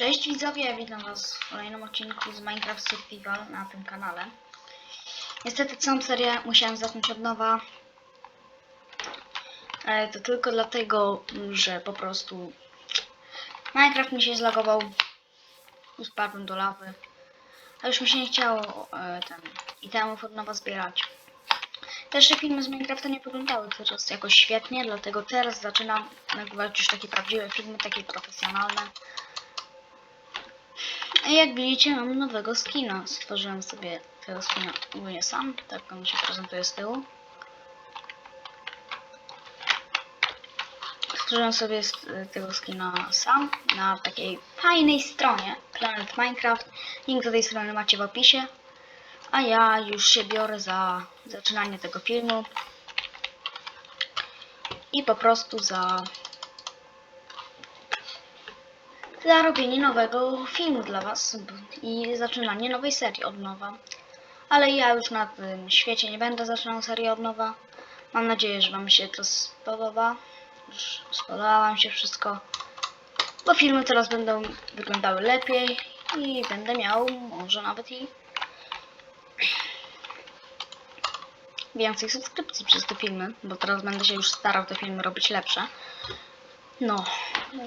Cześć widzowie, witam was w kolejnym odcinku z Minecraft Survival na tym kanale. Niestety całą serię musiałem zacząć od nowa. Ale to tylko dlatego, że po prostu Minecraft mi się zlagował i do lawy. A już mi się nie chciało e, ten itemów od nowa zbierać. Pierwsze filmy z Minecrafta nie wyglądały teraz jakoś świetnie, dlatego teraz zaczynam nagrywać już takie prawdziwe filmy, takie profesjonalne. Jak widzicie, mam nowego skina. Stworzyłem sobie tego skina ogólnie sam, tak on się prezentuje z tyłu. Stworzyłem sobie tego skina sam na takiej fajnej stronie Planet Minecraft. Link do tej strony macie w opisie. A ja już się biorę za zaczynanie tego filmu. I po prostu za za robienie nowego filmu dla Was i zaczynanie nowej serii od nowa. Ale ja już na tym świecie nie będę zaczynał serii od nowa. Mam nadzieję, że Wam się to spodoba. Już spodoba się wszystko. Bo filmy teraz będą wyglądały lepiej i będę miał może nawet i więcej subskrypcji przez te filmy, bo teraz będę się już starał te filmy robić lepsze. No,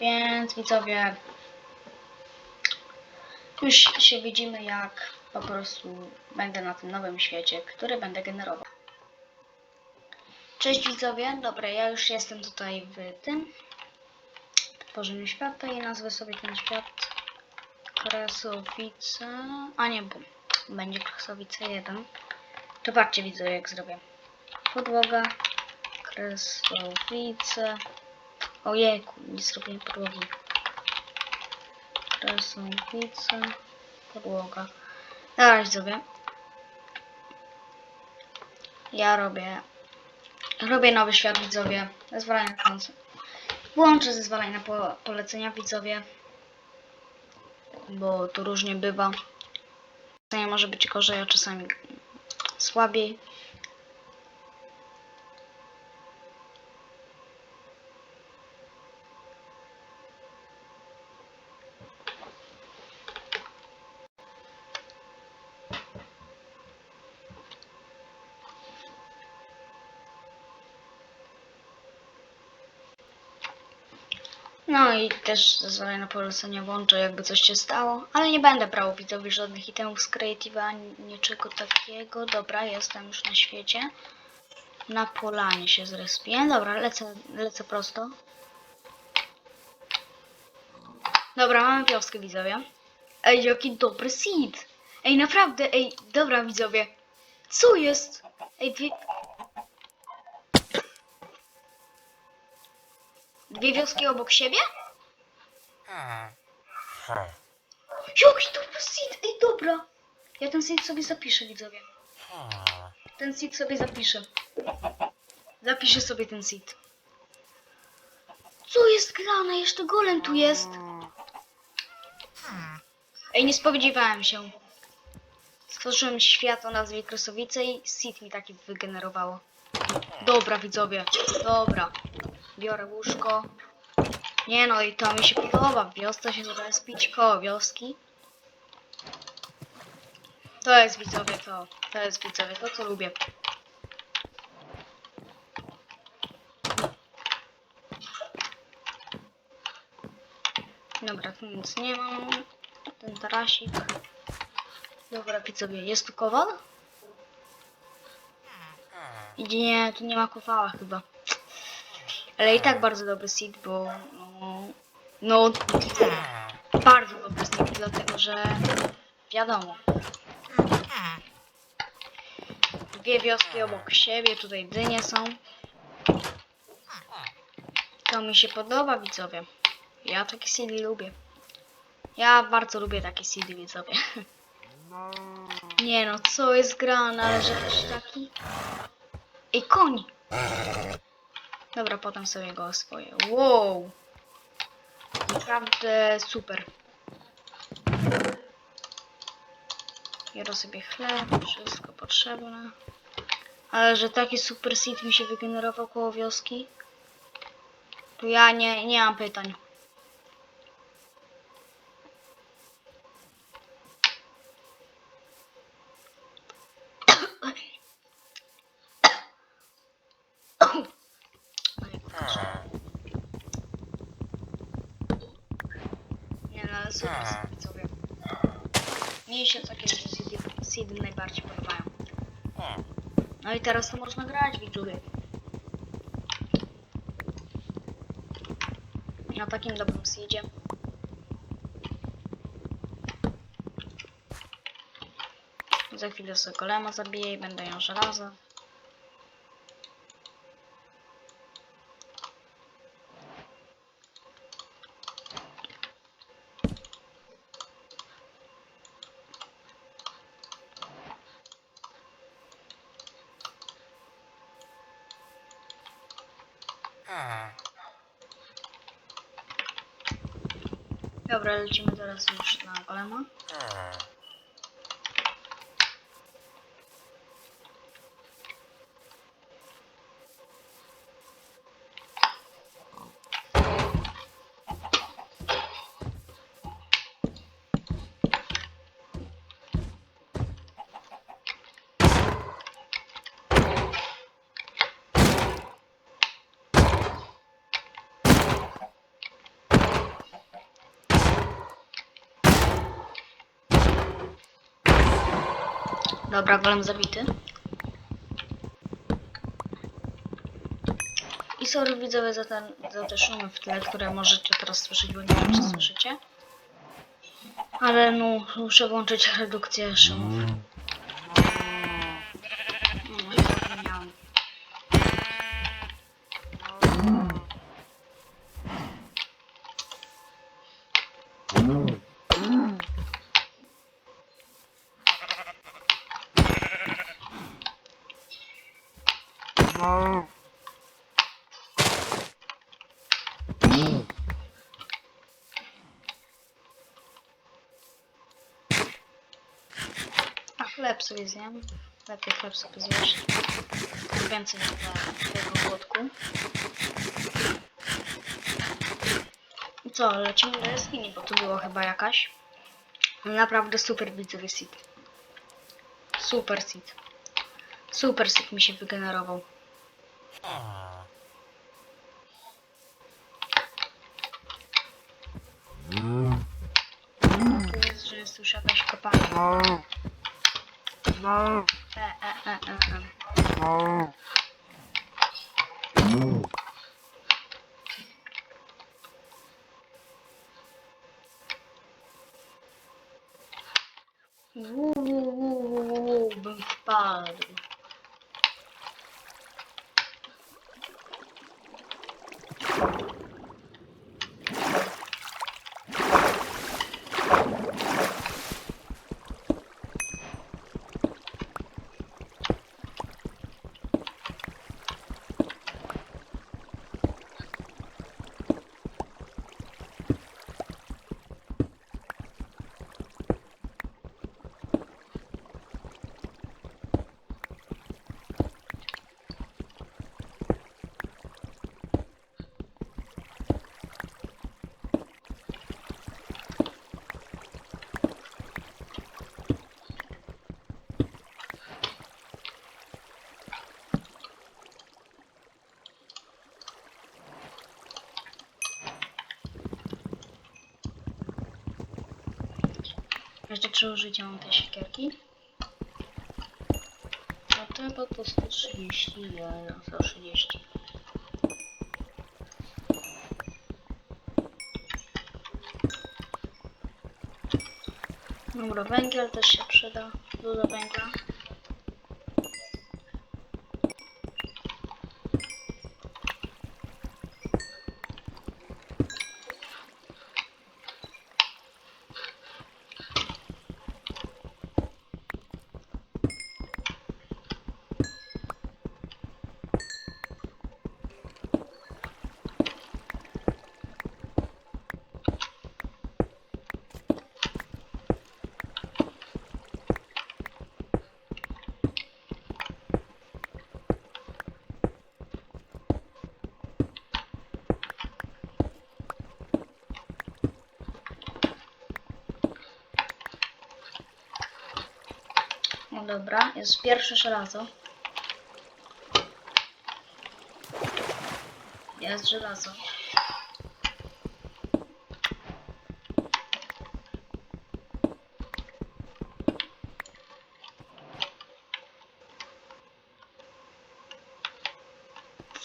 więc widzowie, już się widzimy, jak po prostu będę na tym nowym świecie, który będę generował. Cześć widzowie, dobra, ja już jestem tutaj w tym tworzeniu świata i nazwę sobie ten świat Kresowice, a nie, bo będzie Kresowice 1. To patrzcie widzowie, jak zrobię. Podłoga, Kresowice, ojejku, nie zrobiłem podłogi. Kresowice, podłoga. Dobra, widzowie. Ja robię, robię nowy świat, widzowie. Zezwalaj na końcu. Włączę zezwalaj na po, polecenia, widzowie. Bo tu różnie bywa. Czasami może być gorzej, a czasami słabiej. No i też zezwolę na polecenie włączę, jakby coś się stało. Ale nie będę brał widzowi żadnych itemów z Creative'a, niczego takiego. Dobra, jestem już na świecie. Na polanie się zrespię. Dobra, lecę, lecę prosto. Dobra, mamy wioskę, widzowie. Ej, jaki dobry seed. Ej, naprawdę, ej, dobra, widzowie. Co jest? Ej, dwie... Dwie wioski obok siebie? Jaki dobry seed! Ej, dobra! Ja ten seed sobie zapiszę, widzowie. Ten seed sobie zapiszę. Zapiszę sobie ten seed. Co jest grane? Jeszcze golem tu jest. Ej, nie spodziewałem się. Stworzyłem świat o nazwie Krosowice i seed mi taki wygenerowało. Dobra, widzowie. Dobra. Biorę łóżko. Nie no i to mi się podoba. Wiosce się respić koło wioski. To jest widzowie to. To jest widzowie to co lubię. Dobra, tu nic nie mam. Ten tarasik. Dobra, widzowie, jest tu kowal? Nie, tu nie ma kowala chyba. Ale i tak bardzo dobry seed, bo no, bardzo dobry seed, dlatego że wiadomo. Dwie wioski obok siebie, tutaj dynie są. To mi się podoba, widzowie. Ja takie seedy lubię. Ja bardzo lubię takie seedy, widzowie. Nie no, co jest grane, ale że też taki... Ej, koń! Dobra, potem sobie go oswoję. Wow! Naprawdę super. Biorę sobie chleb, wszystko potrzebne. Ale że taki super seed mi się wygenerował koło wioski, to ja nie, nie mam pytań. ale super są widzowie. Mi się takie seedy- najbardziej podobają. No i teraz to można grać widzowie. Na takim dobrym seedzie. Za chwilę sobie golema zabiję i będę ją żelazo. Dobra, lecimy teraz już na golema. Dobra, golem zabity. I sorry widzowie za, ten, za te szumy w tle, które możecie teraz słyszeć, bo nie wiem czy słyszycie. Ale no, muszę włączyć redukcję szumów. A chleb sobie zjem. Lepiej chleb sobie zjeść. Więcej dla twojego głodku. I co, lecimy do jaskini, bo tu była chyba jakaś. Naprawdę super widzowy seed. Super seed. Super seed mi się wygenerował. Tu jest, że jest już jakaś kopalnia. E, e, e, e, e. Jeszcze przy użyciu mam tej siekierki. No to po 130, ja 130. Dobra, węgiel też się przyda. Dużo węgla. dobra, jest pierwsze żelazo. Jest żelazo.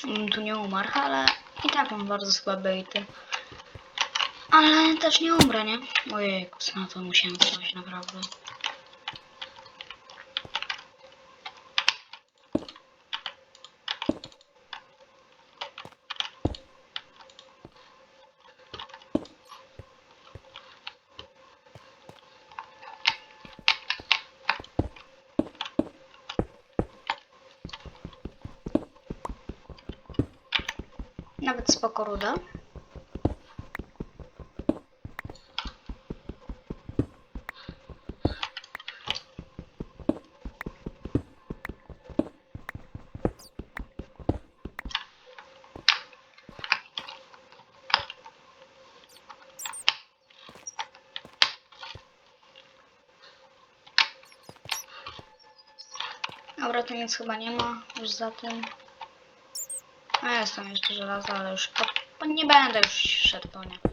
Mm, tu nie umarł, ale i tak mam bardzo słabe ity. Ale też nie umrę, nie? Ojej, na to musiałem coś naprawdę. Spoko ruda. Dobra, tu nic chyba nie ma już za tym. A jest tam jeszcze żelazo, ale już po, po, nie będę już szedł po nie.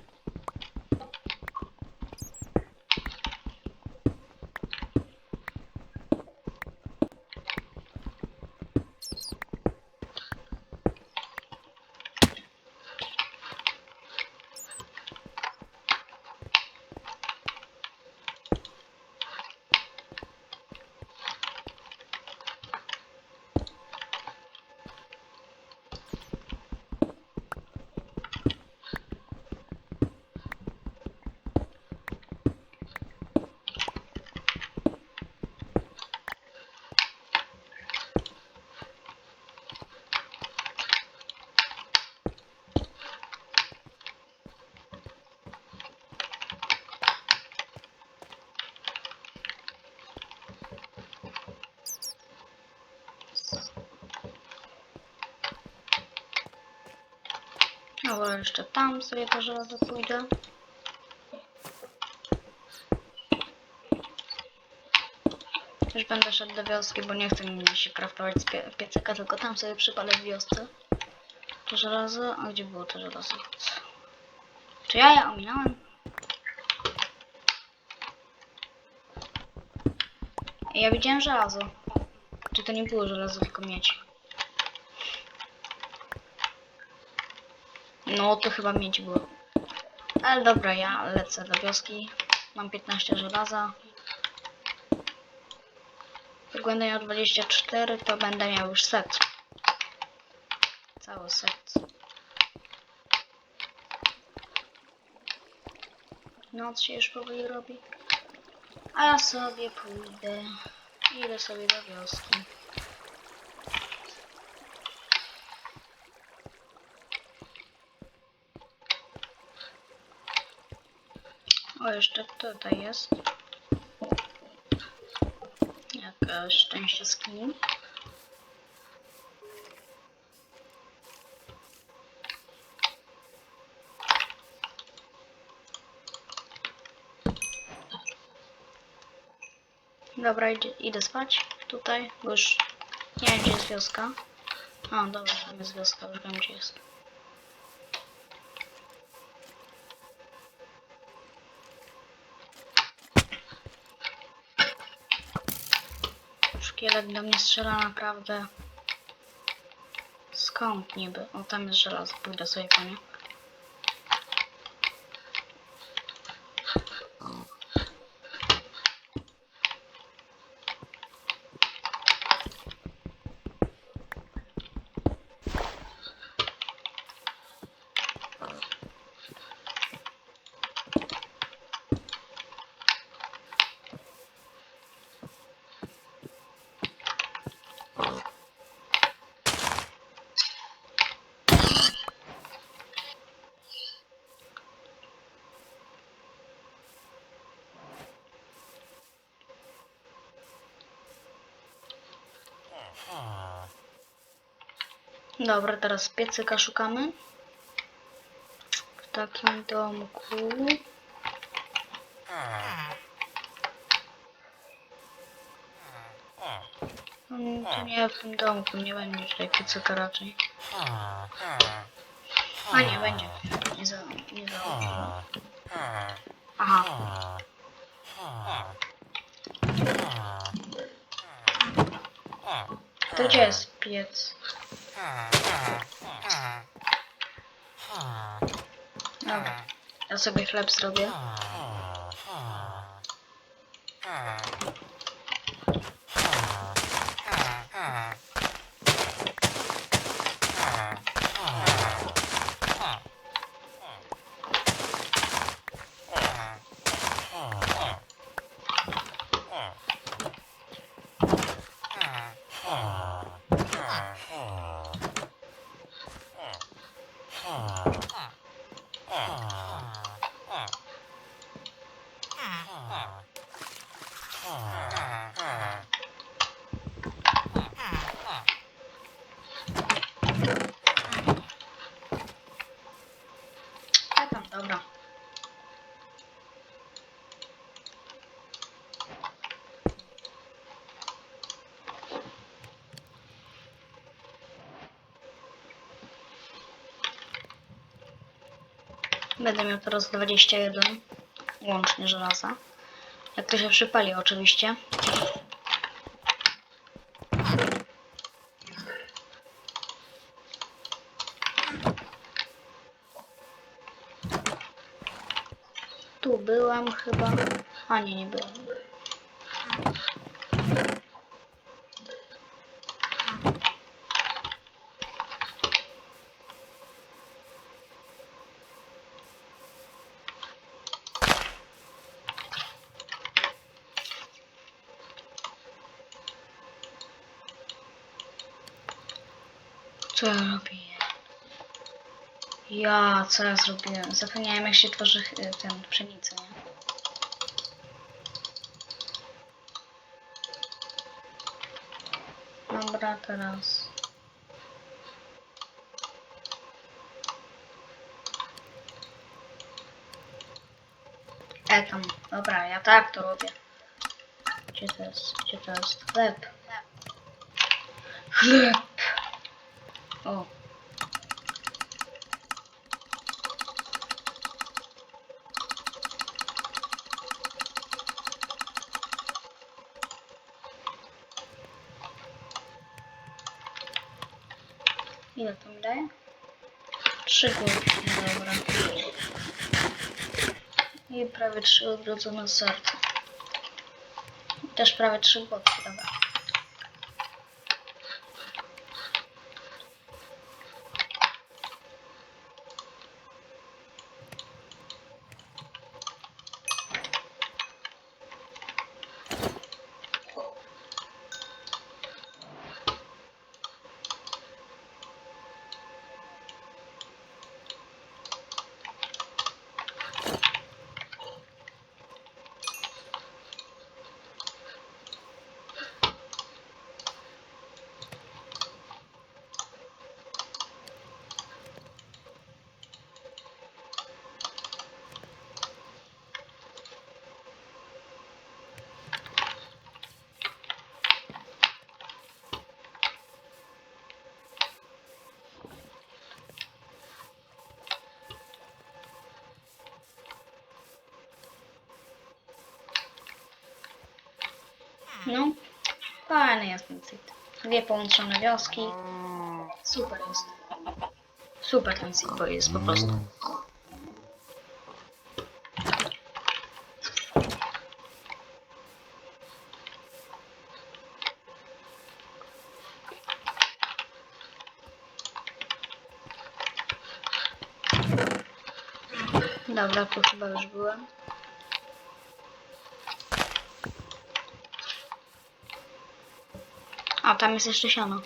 Dobra, jeszcze tam sobie to żelazo pójdę. Już będę szedł do wioski, bo nie chcę mi się kraftować z pie piecyka, tylko tam sobie przypalę w wiosce. To żelazo, a gdzie było to żelazo? Czy ja je ominąłem? Ja widziałem żelazo. Czy to nie było żelazo, tylko miedź? No, to chyba miedź było. Ale dobra, ja lecę do wioski. Mam 15 żelaza. Jak będę miał 24, to będę miał już set. Cały set. Noc się już powoli robi. A ja sobie pójdę. Idę sobie do wioski. O, jeszcze tutaj jest. Jakaś szczęście skin. Dobra, idzie, idę spać tutaj, bo już nie wiem gdzie jest wioska. A, dobra, tam jest wioska, już wiem gdzie jest. Szkielet do mnie strzela naprawdę. Skąd niby? O, tam jest żelazo. Pójdę sobie po nie. Dobra, teraz piecyka szukamy. W takim domku. Mm, nie w tym domku nie będzie tutaj piecyka raczej. A nie, będzie. Nie za, nie za. Aha. To gdzie jest piec? Dobra, ja sobie chleb zrobię. A tam, dobra. Będę miał teraz 21 łącznie żelaza. Jak to się przypali oczywiście. Tu byłam chyba. A nie, nie byłam. Co ja robię? Ja, co ja zrobiłem? Zapomniałem jak się tworzy y, ten pszenicę, nie? Dobra, teraz. E tam, dobra, ja tak to robię. Gdzie to jest? Gdzie to jest? Chleb. Chleb. O. Ile to mi daje? Trzy godziny, dobra. I prawie trzy odrodzone serce. I też prawie trzy głodki, dobra. No, fajny jest ten sit. Dwie połączone wioski. Super jest. Super ten sit bo jest po prostu. Dobra, tu chyba już byłem. A, tam jest jeszcze siano.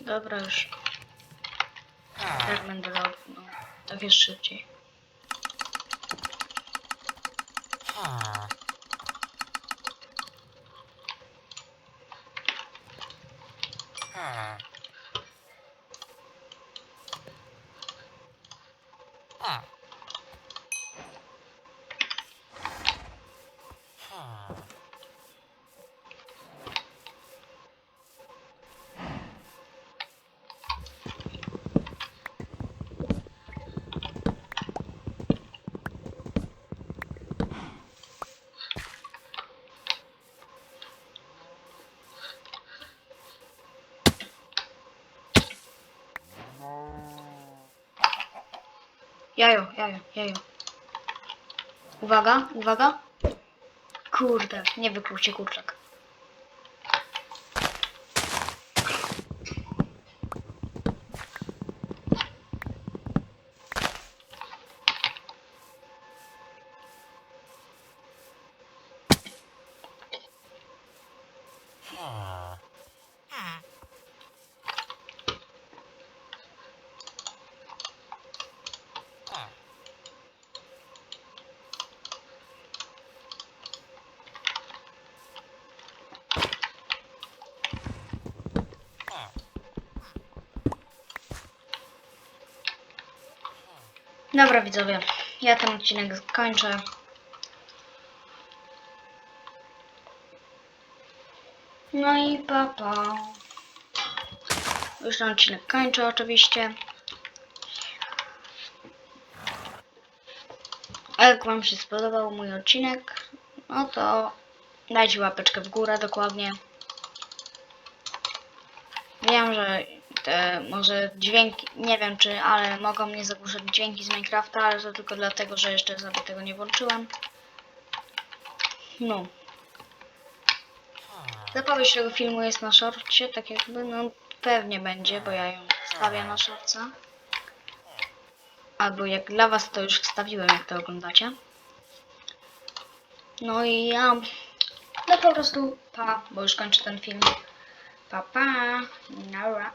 Dobra już. Jak będę tak jest szybciej. Jajo, jajo, jajo. Uwaga, uwaga. Kurde, nie wykluł kurczak. Dobra widzowie, ja ten odcinek kończę. No i papa. Już ten odcinek kończę oczywiście. A jak wam się spodobał mój odcinek, no to dajcie łapeczkę w górę dokładnie. Wiem, że te może dźwięki, nie wiem czy, ale mogą mnie zagłuszać dźwięki z Minecrafta, ale to tylko dlatego, że jeszcze sobie tego nie włączyłem. No. Zapowiedź tego filmu jest na szorcie, tak jakby, no pewnie będzie, bo ja ją wstawię na szorce. Albo jak dla was to już wstawiłem, jak to oglądacie. No i ja, no po prostu pa, bo już kończę ten film. Pa pa, nara.